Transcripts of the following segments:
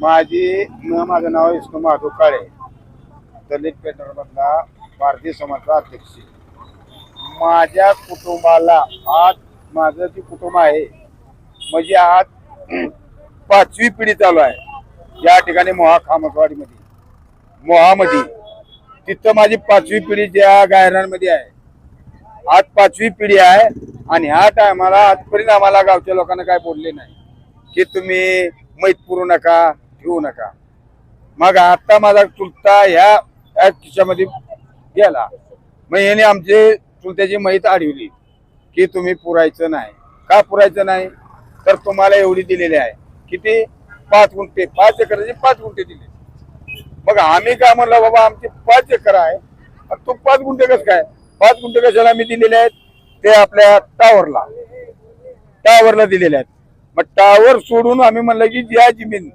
माझी माझं नाव विष्णू माधव काळे दलित पेट्रोल मधला भारतीय समाजचा अध्यक्ष. माझ्या कुटुंबाला आज माझं जे कुटुंब आहे म्हणजे आज पाचवी पिढी चालू आहे. या ठिकाणी मोहा खामसवाडीमध्ये मोहामध्ये. तिथं माझी पाचवी पिढी ज्या गायरांमध्ये आहे. आज पाचवी पिढी आहे आणि ह्या टायमाला आजपर्यंत आम्हाला गावच्या लोकांना काय बोलले नाही. की तुम्ही मैत पुरू नका ठेवू नका. मग आता माझा चुलता ह्या ह्या गेला मग याने आमचे चुलत्याची माहीत अडवली की तुम्ही पुरायचं नाही. का पुरायचं नाही? तर तुम्हाला एवढी दिलेली आहे. किती? पाच गुंठे पाच एकराचे पाच गुंठे दिले. मग आम्ही काय म्हणलं बाबा आमचे पाच एकर आहे. आणि तू पाच गुंठे कसं काय? पाच गुंठे कशाला आम्ही दिलेले आहेत? ते आपल्या टावरला टावरला दिलेले आहेत. मग टावर सोडून आम्ही म्हणलं की ज्या जमीन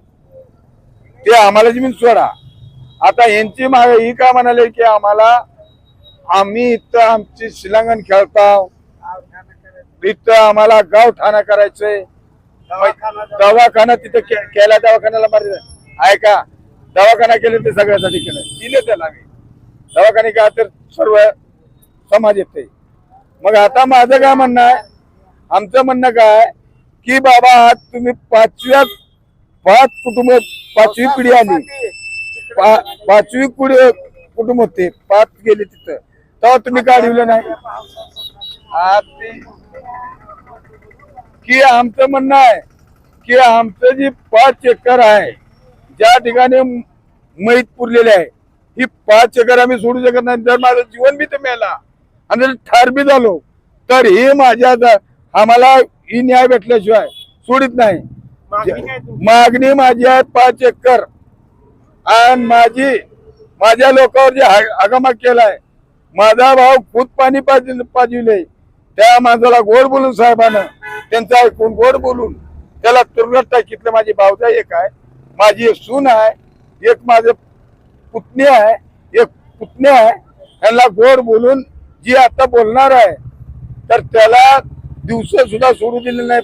ते आम्हाला जमीन सोडा. आता यांची माग ही का म्हणाले की आम्हाला आम्ही इथं आमची शिलांगण खेळताव. इथं आम्हाला गाव ठाणा करायचंय. दवाखाना तिथं केला दवाखान्याला मारे आहे का? दवाखाना केलं ते सगळ्यासाठी केलं. दिले त्याला आम्ही. दवाखाने का तर सर्व समाज येते मग आता माझं काय म्हणणं आहे? आमचं म्हणणं काय की बाबा आज तुम्ही पाचव्या पाच कुटुंब पाचवी पिढी आली. पा- पाचवी कुडी कुटुंब होते. पाच गेले तिथं. तेव्हा तुम्ही अडवलं नाही. की आमचं म्हणणं आहे की आमचं जी पाच एकर आहे ज्या ठिकाणी मैत पुरलेले आहे ही पाच एकर आम्ही सोडू शकत नाही. जर माझं जीवन बी तर मिळाला आणि जर ठार बी झालो तर हे माझ्या आम्हाला ही न्याय भेटल्याशिवाय सोडित नाही. मागणी माझी आहे पाच एकर. आणि माझी माझ्या लोकांवर जे हागामाग केलाय माझा भाऊ खूप पाणी पाजल पाजविले. त्या माणसाला गोड बोलून साहेबानं त्यांचं ऐकून गोड बोलून त्याला तुरुंगात टाकीतलं. माझी भावजा एक आहे माझी एक सून आहे एक माझं पुतणी आहे एक पुतणी आहे. यांना गोड बोलून जी आता बोलणार आहे तर त्याला दिवस सुद्धा सोडू दिले नाही.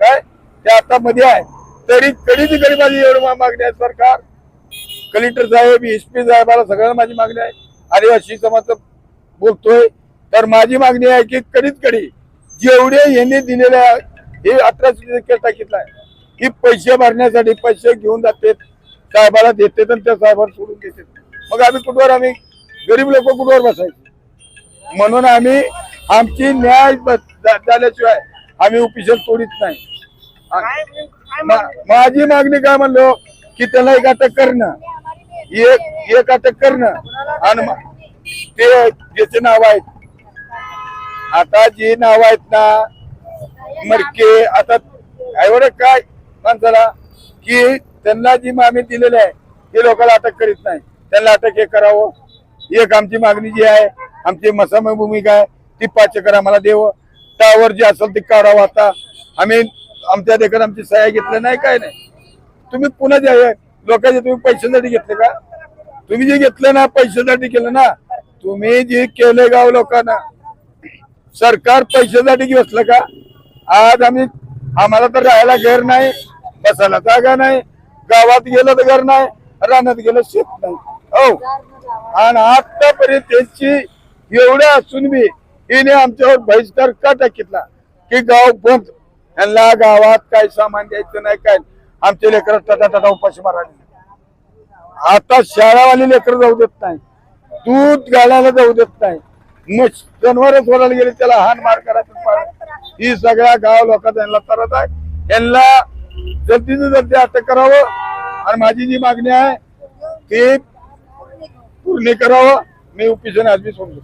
काय? ते आता मध्ये आहे. तरी कधी कधी माझी एवढं मागणी आहे सरकार. कलेक्टर साहेब एस पी साहेबाला सगळ्यांना माझी मागणी आहे. आदिवासी समाज बोलतोय तर माझी मागणी आहे की कधीच कधी जेवढे यांनी दिलेले आहे, हे अठराशे केस टाकीतला आहे की पैसे भरण्यासाठी पैसे घेऊन जाते साहेबाला देते आणि त्या साहेबाला सोडून देते. मग आम्ही कुठवर आम्ही गरीब लोक कुठवर बसायचे? म्हणून आम्ही आमची न्याय झाल्याशिवाय आम्ही उपिशन तोडीत नाही. काय नेमकं काय मा- मागणी? माझी मागणी काय म्हणलो की त्याला एक अटक करणं. एक एक अटक करणं. आणि ते ज्याचे नाव आहेत. आता जी नाव आहेत ना मडके आता एवढं काय माणसाला की त्यांना जी मागणी दिलेली आहे ते लोकांना अटक करीत नाही. त्यांना अटक हे करावं. एक आमची मागणी जी आहे आमची मसामय भूमिका आहे ती पाच एकर आम्हाला देव टावर जे असेल ते काढावं आता. आम्ही आमच्या देखत आमची सह्या घेतल्या नाही काय नाही. तुम्ही पुन्हा जे लोकांचे तुम्ही पैशासाठी घेतले का? तुम्ही जे घेतलं ना पैशासाठी केलं ना तुम्ही जे केलं गाव लोकांना सरकार पैशासाठी घेतलं का? आज आम्ही आम्हाला तर राहायला घर नाही बसायला जागा नाही गावात गेलं तर घर नाही रानात गेलं शेत नाही. हो. आणि आतापर्यंत त्यांची एवढ्या असून बी हिने आमच्यावर बहिष्कार का टाकितला? की गाव बंद. यांना गावात काय सामान द्यायचं नाही काय आमचे लेकर टाटा टाटा उपाशी मारायला आता शाळावाले लेकर जाऊ देत नाही. दूध घालायला जाऊ देत नाही. मग जनावर सोडायला गेले त्याला हान मार करायचं ही सगळ्या गाव लोकांचा यांना तरत आहे. यांना जल्दीचं जल्दी अटक करावं. आणि माझी जी मागणी आहे ती पूर्ण करावं. मी उपिशन आज बी सोडतो